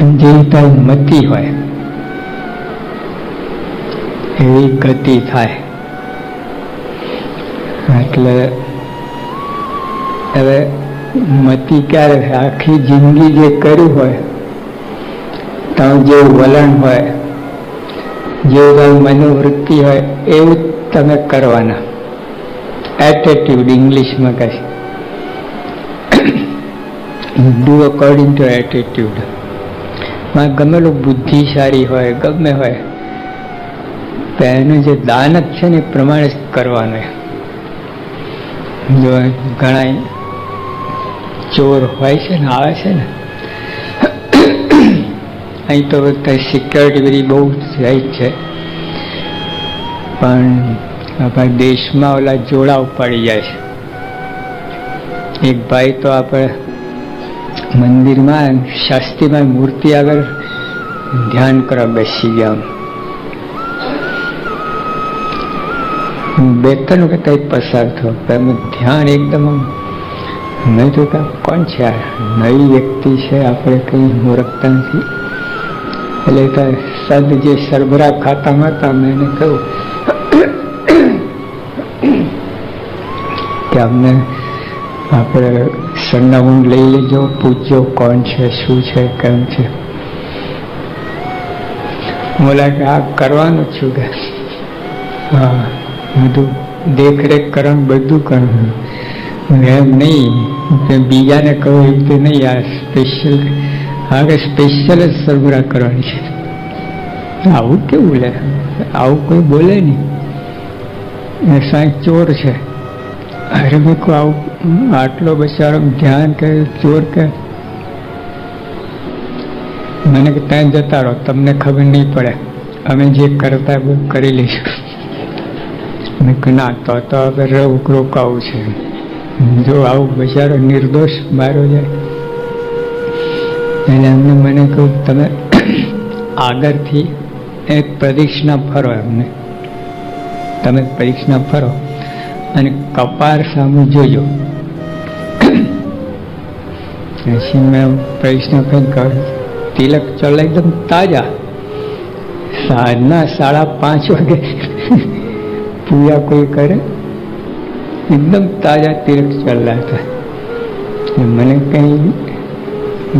જેવી મતી હોય. એવી ગતિ થાય. એટલે હવે મતી ક્યારે આખી જિંદગી જે કર્યું હોય તો જેવું વલણ હોય જેવું મનોવૃત્તિ હોય, એવું તમે કરવાના. એટેટ્યુડ ઇંગ્લિશમાં કહે ડુ અકોર્ડિંગ ટુ એટીટ્યુડ ગમેલું બુદ્ધિશાળી હોય, ગમે હોય, તો એનું જે દાનક છે ને એ પ્રમાણે જ કરવાનું જો ઘણા ચોર હોય છે ને, આવે છે ને, અહીં તો સિક્યોરિટી બધી બહુ રહી છે. પણ આપણા દેશમાં ઓલા જોડાવ પડી જાય છે. એક ભાઈ તો આપણે મંદિરમાં શાસ્ત્રીમાં મૂર્તિ આગળ ધ્યાન કરવા બેસી ગયા. બે ત્રણ વખત અહીં પસાર થયો. ધ્યાન એકદમ નહીં તો કોણ છે આ? નવી વ્યક્તિ છે? આપણે કંઈ મૂર્ખતા નથી. એટલે તો સદ જે સરભરા ખાતામાં હતા, મેં એને કહ્યું કે અમને આપણે સરનામું લઈ લેજો, પૂછજો કોણ છે, શું છે, કેમ છે. બોલા કે આ કરવાનું જ છું કે હા બધું દેખરેખ કરવાનું, બધું કરવાનું. એમ નહીં બીજાને કહું એ રીતે નહીં, આ સ્પેશિયલ હા કે સ્પેશિયલ જ સરભરા કરવાની છે. આવું કેવું લે? આવું કોઈ બોલે નહીં. સાંઈ ચોર છે. અરે મેં આવું આટલો બચારો ધ્યાન કે ચોર કે મને કે ત્યાં જતા રહો, તમને ખબર નહીં પડે. અમે જે કરતા કરી લઈશું. મેં કહ્યું, ના, તો તો હવે રોક રોકાવું છે. જો આવું બચારો નિર્દોષ મારો જાય એટલે એમને મને કહ્યું, તમે આગળથી એક પ્રદક્ષિણા ફરો એમને. તમે પરીક્ષા ફરો. અને કપાર સામે જોજો. પછી મેં પ્રશ્ન ફરી કહ્યું તિલક ચલા એકદમ તાજા. સાંજના સાડા પાંચ વાગે પૂજા કોઈ કરે? એકદમ તાજા તિલક ચલ્લા હતા. મને કંઈ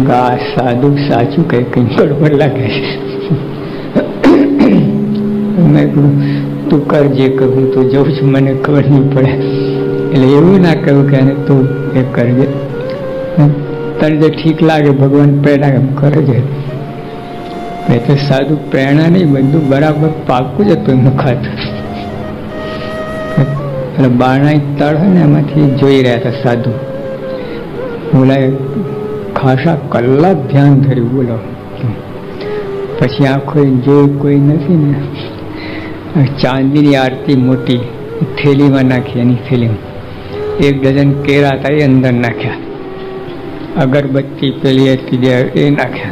ગા સાદું સાચું કંઈ કંઈ ગડબડ લાગે છે. મેં તું કર જે કહું તો જઉં છું મને ખબર નહીં પડે. એટલે એવું ના કહ્યું કે એને તું એ કરજે. તને જે ઠીક લાગે ભગવાન પ્રેરણા એમ કરજે. એ તો સાદું પ્રેરણા નહીં, બધું બરાબર પાકું જ હતું એમનું ખાતું એટલે બારણા તળ હોય ને એમાંથી જોઈ રહ્યા હતા સાધુ. બોલાય, ખાસા કલાક ધ્યાન ધર્યું બોલો. પછી આંખો જોઈ કોઈ નથી ને. ચાંદીની આરતી મોટી થેલીમાં નાખી, એની થેલીમાં. એક ડઝન કેરા હતા, એ અંદર નાખ્યા. અગરબત્તી પેલી હતી જે એ નાખ્યા.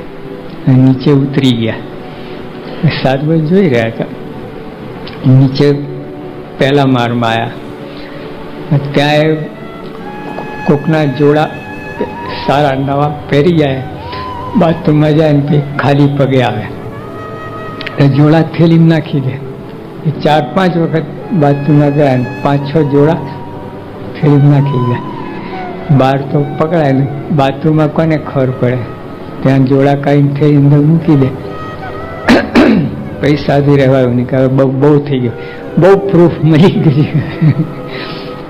નીચે ઉતરી ગયા. સાધુ જોઈ રહ્યા હતા. નીચે પહેલા મારમાં આવ્યા ત્યાં એ કોકના જોડા સારા નવા પહેરી જાય બાથરૂમમાં જાય ને ખાલી પગે આવે. જોડા થેલીમાં નાખી દે. ચાર પાંચ વખત બાથરૂમમાં ગયા પાંચ છ જોડા ફિલ્મ નાખી ગયા. બહાર તો પકડાય ને બાથરૂમમાં કોને ખબર પડે? ત્યાં જોડા કાંઈ થઈ અંદર મૂકી દે. પૈસાથી રહેવાયું નહીં કે બહુ બહુ થઈ ગયો. બહુ પ્રૂફ મળી ગયું.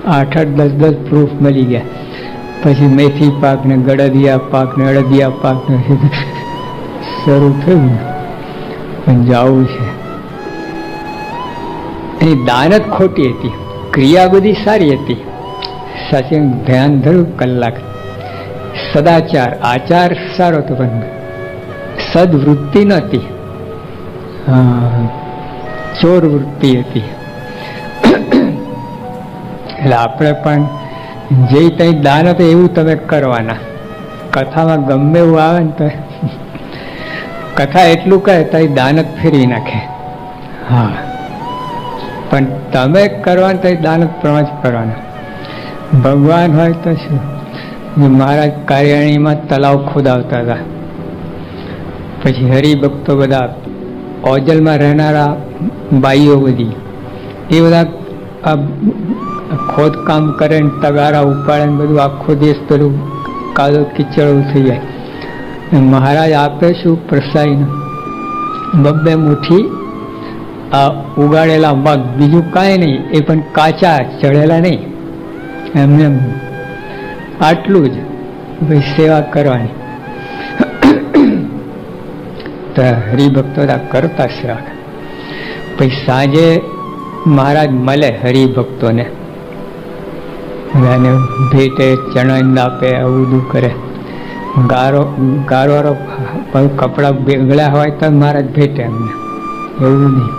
આઠ આઠ દસ દસ પ્રૂફ મળી ગયા. પછી મેથી પાક ને ગળદિયા પાક ને અડદિયા પાક ને શરૂ થયું. પણ જવું છે. એની દાનત ખોટી હતી ક્રિયા બધી સારી હતી. સાચી ધ્યાન ધર્યું કલાક. સદાચાર, આચાર સારો હતો પણ સદવૃત્તિ નહોતી. ચોર વૃત્તિ હતી. એટલે આપણે પણ જે કંઈ દાન હતો એવું તમે કરવાના. કથામાં ગમે એવું આવે ને તો કથા એટલું કહે તો દાનત ફેરવી નાખે. હા. પણ તમે કરવાનું, તો દાન પ્રમાણ જ કરવાના. ભગવાન હોય તો શું? મહારાજ કાર્યાણીમાં તલાવ ખોદાવતા હતા. પછી હરિભક્તો બધા ઓજલમાં રહેનારા બાઈઓ બધી, એ બધા ખોદકામ કરે ને તગારા ઉપાડે ને બધું આખો દેશ પેલું કાદો કીચડ થઈ જાય. મહારાજ આપે શું? પ્રસાઈને બબ્બે મુઠ્ઠી આ ઉગાડેલા મગ બીજું કાંઈ નહીં, એ પણ કાચા ચડેલા નહીં. એમને આટલું જ. ભાઈ, સેવા કરવાની. તો હરિભક્તો કરતા સેવા પછી સાંજે મહારાજ મળે હરિભક્તોને. બધાને ભેટે ચણંદ આપે આવું બધું કરે. ગારો ગારો કપડાં ભેગળ્યા હોય તો મહારાજ ભેટે એમને. એવું નહીં.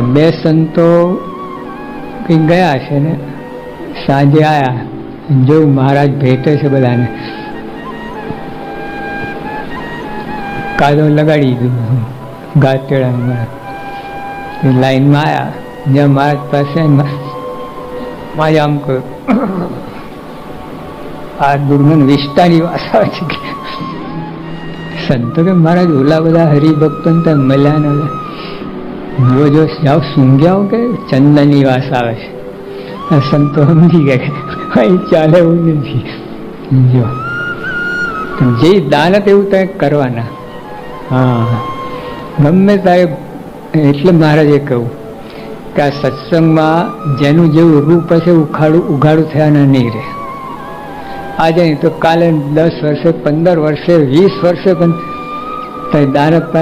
બે સંતો કંઈક ગયા છે ને? સાંજે આયા. જોયું મહારાજ ભેટે છે બધાને. કાદો લગાડી દીધું. ગાતેડા લાઈનમાં આવ્યા જ્યાં મહારાજ પાસે મારે આમ કહ્યું આ દુર્ગંધ વિસ્તારની વાસા છે સંતો કે મહારાજ ઓલા બધા હરિભક્તો મળ્યા ને જો જો જાઓ સૂંઘ્યા કે ચંદનની વાસ આવે છે? સંતો સમજી ગયા કે અહીં ચાલે એવું નથી. જો. જે દાનત એવું તમે કરવાના. હા. ગમે તારે એટલે મહારાજે કહ્યું કે આ સત્સંગમાં જેનું જેવું રૂપ હશે, ઉખાડું, ઉઘાડું થયાના નહીં રહે. આજે નહીં તો કાલે દસ વર્ષે, પંદર વર્ષે, વીસ વર્ષે પણ તો દાનત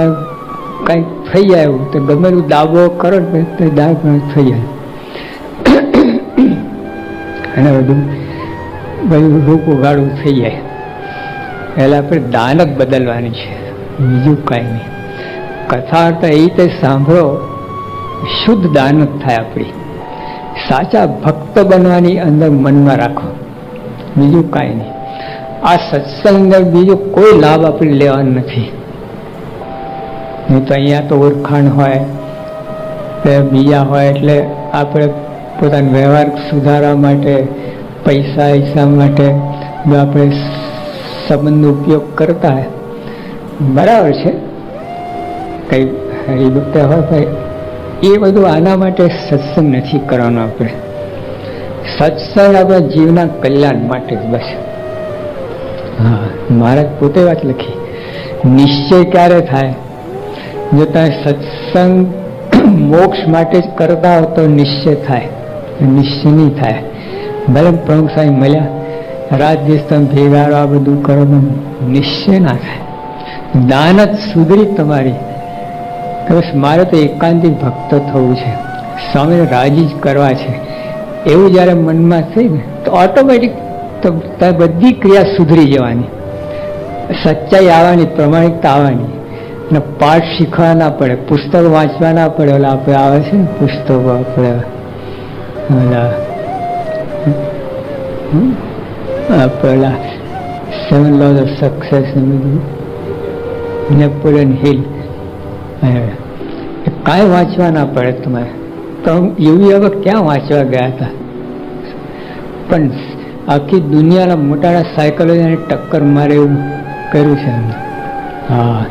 કંઈક થઈ જાય એવું. તો ગમે એવું દાવો કરો તો દાવ થઈ જાય. અને બધું બધું રૂપ ઉઘાડું થઈ જાય. પહેલાં આપણે દાનત બદલવાની છે. બીજું કાંઈ નહીં. કથા તો એ રીતે સાંભળો, શુદ્ધ દાનત થાય આપણી. સાચા ભક્ત બનવાની અંદર મનમાં રાખો. બીજું કાંઈ નહીં. આ સત્સંગ બીજો કોઈ લાભ આપણે લેવાનો નથી. નહીં તો અહીંયા તો ઓળખાણ હોય કે બીજા હોય એટલે આપણે પોતાનો વ્યવહાર સુધારવા માટે, પૈસા હિસાબ માટે જો આપણે સંબંધનો ઉપયોગ કરતા હોય. બરાબર છે? કઈ હરિભક્ત હોય ભાઈ? એ બધું આના માટે સત્સંગ નથી કરવાનો આપણે. સત્સંગ આપણા જીવના કલ્યાણ માટે બસ. હા મહારાજ પોતે વાત લખી. નિશ્ચય ક્યારે થાય? જો તમે સત્સંગ મોક્ષ માટે જ કરતા હો તો નિશ્ચય થાય. નિશ્ચય નહીં થાય. ભલે પ્રમુખ સાહેબ મળ્યા રાત દિવસ તમે ભેગાડો આ બધું કરો નિશ્ચય ના થાય. દાન જ સુધરી તમારી. બસ મારે તો એકાંતિક ભક્ત થવું છે. સ્વામીને રાજી જ કરવા છે. એવું જ્યારે મનમાં થઈ ને, તો ઓટોમેટિક બધી ક્રિયા સુધરી જવાની. સચ્ચાઈ આવવાની, પ્રમાણિકતા આવવાની. અને પાઠ શીખવા ના પડે, પુસ્તક વાંચવા ના પડે, ઓલા આપણે આવે છે ને, પુસ્તકો આપણે ઓલા પેલા સેવન લોઝ ઓફ સક્સેસ ને બધું. નેપોલિયન હિલ કાંઈ વાંચવા ના પડે તમારે. તો એવી હવે ક્યાં વાંચવા ગયા હતા? પણ આખી દુનિયાના મોટાના સાયકોલોજીને ટક્કર મારે એવું કર્યું છે એમને. હા.